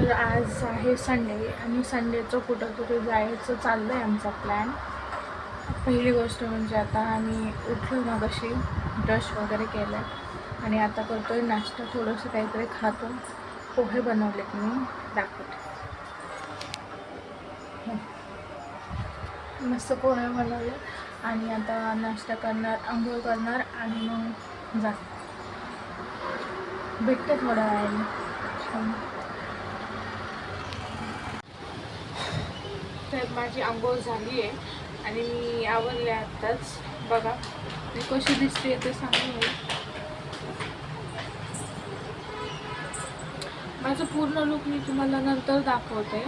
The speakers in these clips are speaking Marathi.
तर आज आहे संडे आणि संडेचं कुठंतरी जायचं चाललं आहे आमचा प्लॅन पहिली गोष्ट म्हणजे आता आम्ही उठलो मग अशी ब्रश वगैरे केलं आहे आणि आता करतो आहे नाश्ता थोडंसं काहीतरी खातो. पोहे बनवलेत मी दाखवते. मस्त पोहे बनवले. आणि आता नाश्ता करणार आंघोळ करणार आणि मग जा भेटते थोड्या वेळाने. तर माझी आंघोळ झाली आहे आणि मी आवडले आत्ताच. बघा मी कशी दिसते ते सांगू माझं पूर्ण लुक मी तुम्हाला नंतर दाखवते.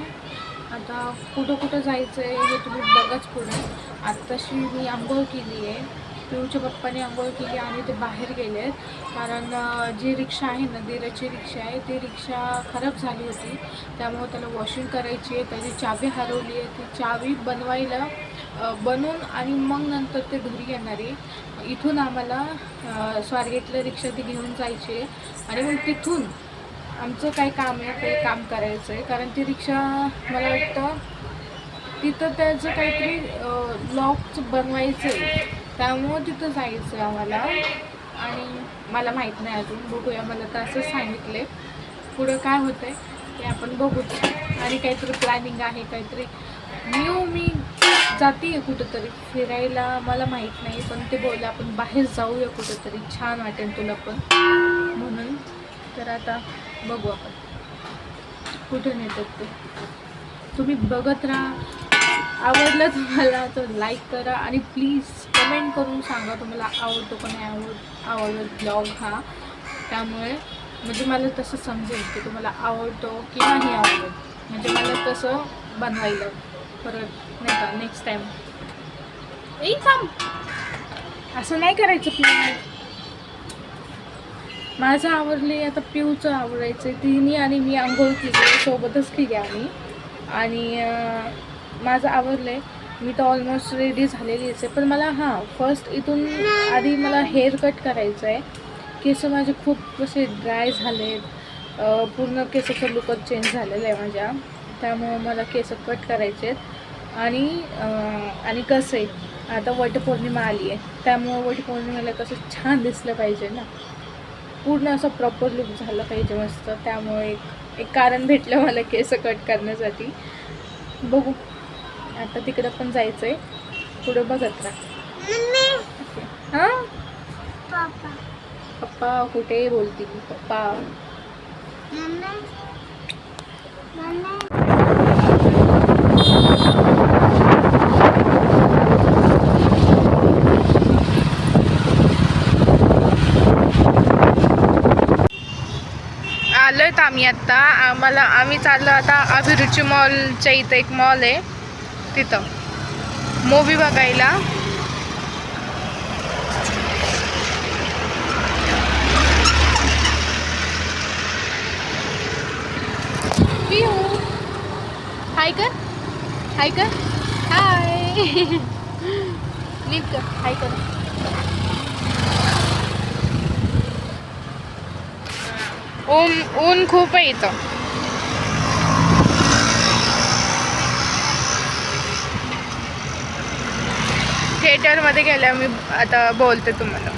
आता कुठं कुठं जायचं आहे हे तुम्ही बघाच पुढे. आत्ताशी मी आंघोळ केली आहे. पिऊच्या पप्पाने आंघोळ केली आणि ते बाहेर गेले आहेत कारण जी रिक्षा आहे नंदिराची रिक्षा आहे ती रिक्षा खराब झाली होती. त्यामुळे त्याला वॉशिंग करायची आहे. त्याची चावी हरवली आहे. ती चावी बनवायला बनवून आणि मग नंतर ते घरी येणार आहे. इथून आम्हाला स्वारगेटला रिक्षा ती घेऊन जायची आहे. आणि मग तिथून आमचं काय काम आहे ते काम करायचं आहे. कारण ती रिक्षा मला वाटतं तिथं त्याचं काहीतरी लॉक्स बनवायचं आहे त्यामुळं तिथं जायचं आहे आम्हाला. आणि मला माहीत नाही अजून. बघूया मला तर असं सांगितले पुढं काय होतं आहे ते आपण बघूच. आणि काहीतरी प्लॅनिंग आहे काहीतरी. न्यू मी जाते आहे कुठंतरी. फिरायला मला माहीत नाही पण ते बोलले आपण बाहेर जाऊया कुठंतरी. छान वाटेल तुला पण. म्हणून तर आता बघू आपण. कुठं नेतात ते? तुम्ही बघत राहा. आवडलं तुम्हाला तर लाईक करा आणि प्लीज कमेंट करून सांगा तुम्हाला आवडतो का नाही आवड आवडत ब्लॉग हा. त्यामुळे म्हणजे मला तसं समजेल की तुम्हाला आवडतो की नाही आवडत. म्हणजे मला तसं बनवायला. परत नाही का नेक्स्ट टाईम ए थांब. असं नाही करायचं प्लीज माझं आवडले आता पिऊचं आवडायचं तिने आणि मी आंघोळ केली सोबतच केली आम्ही. आणि माझं आवडलं आहे मी तर ऑलमोस्ट रेडी झालेलीच आहे. पण मला हां फर्स्ट इथून आधी मला हेअर कट करायचं आहे केस माझे खूप असे ड्राय झाले आहेत पूर्ण केसाचं लुकच चेंज झालेलं आहे माझ्या. त्यामुळं मला केस कट करायचे आहेत. आणि आणि कसं आहे आता वटपौर्णिमा आली आहे. त्यामुळं वटपौर्णिमेला कसं छान दिसलं पाहिजे ना. पूर्ण असं प्रॉपर लुक झालं पाहिजे मस्त. त्यामुळे एक एक कारण भेटलं मला केस कट करण्यासाठी. बघू. आता तिकडं पण जायचं आहे पुढं बघत राहा. हां? पप्पा. कुठे बोलतील? पप्पा. आलोय तर आम्ही आत्ता आम्हाला आम्ही चाललो आता अभिरुची मॉलच्या इथं एक मॉल आहे. तिथं. मूवी बघायला. हाय कर. हाय कर. हाय नीट कर. हाय कर. ऊन ऊन खूप आहे इथं. थिएटरमध्ये गेल्या मी आता बोलते तुम्हाला.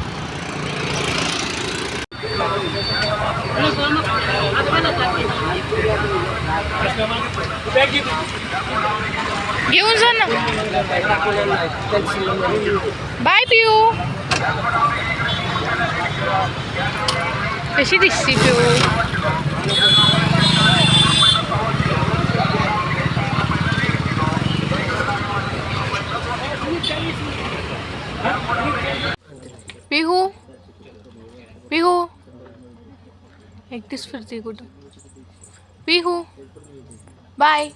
घेऊन जा ना. बाय पिऊ कशी दिसती पिऊ पिहू। पिहू। एकटीच फिरते पिहू। बाय।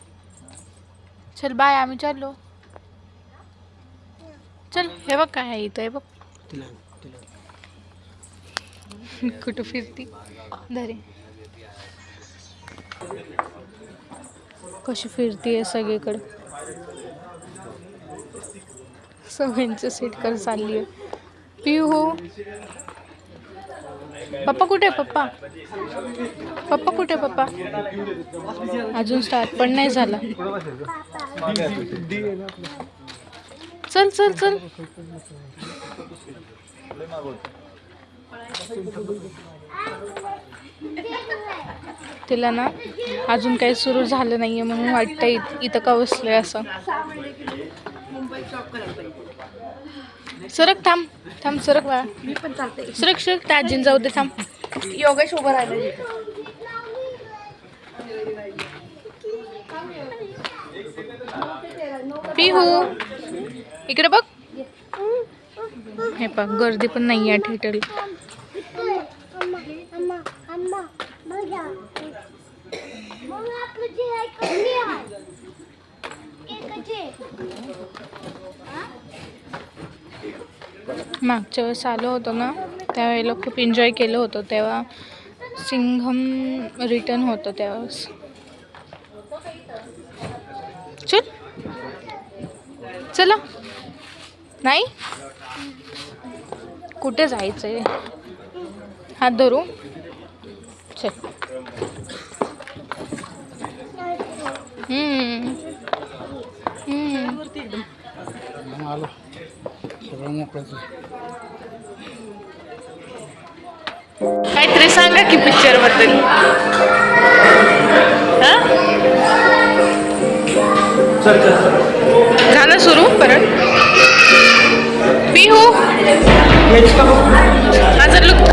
चल, बाय, आम्ही चाललो। चल, हे बघ काय आहे इथं बघ. कुठं फिरती? धरे. कशी फिरतीये सगळीकडे. सगळ्यांचं सेट कर चालली आहे. पिऊ हो. पप्पा कुठे आहे पप्पा? पप्पा कुठे पप्पा? अजून स्टार्ट पण नाही झाला. चल चल चल. तिला ना अजून काही सुरू झालं नाहीये म्हणून वाटतं इथं का बसलंय असं. सरक थांब थांब सरक बाळा. मी पण चालते. सरक सरक आजीन जाऊ दे थांब. योगेश उभं राहिलं. पिहू इकडे बघ. हे बघ गर्दी पण नाही आहे थिएटरला मागच्या वेळेस आलो होतो ना त्यावेळेला खूप एन्जॉय केलं होतं तेव्हा सिंघम रिटर्न होतं त्यावेळेस. चल. चला. नाही? कुठे जायचंय? हात धरू. चल. हम्म. हम्म. आलो सगळं मोकळंच काहीतरी सांगा की पिक्चरबद्दल झालं सुरू परत पिहू माझं लुक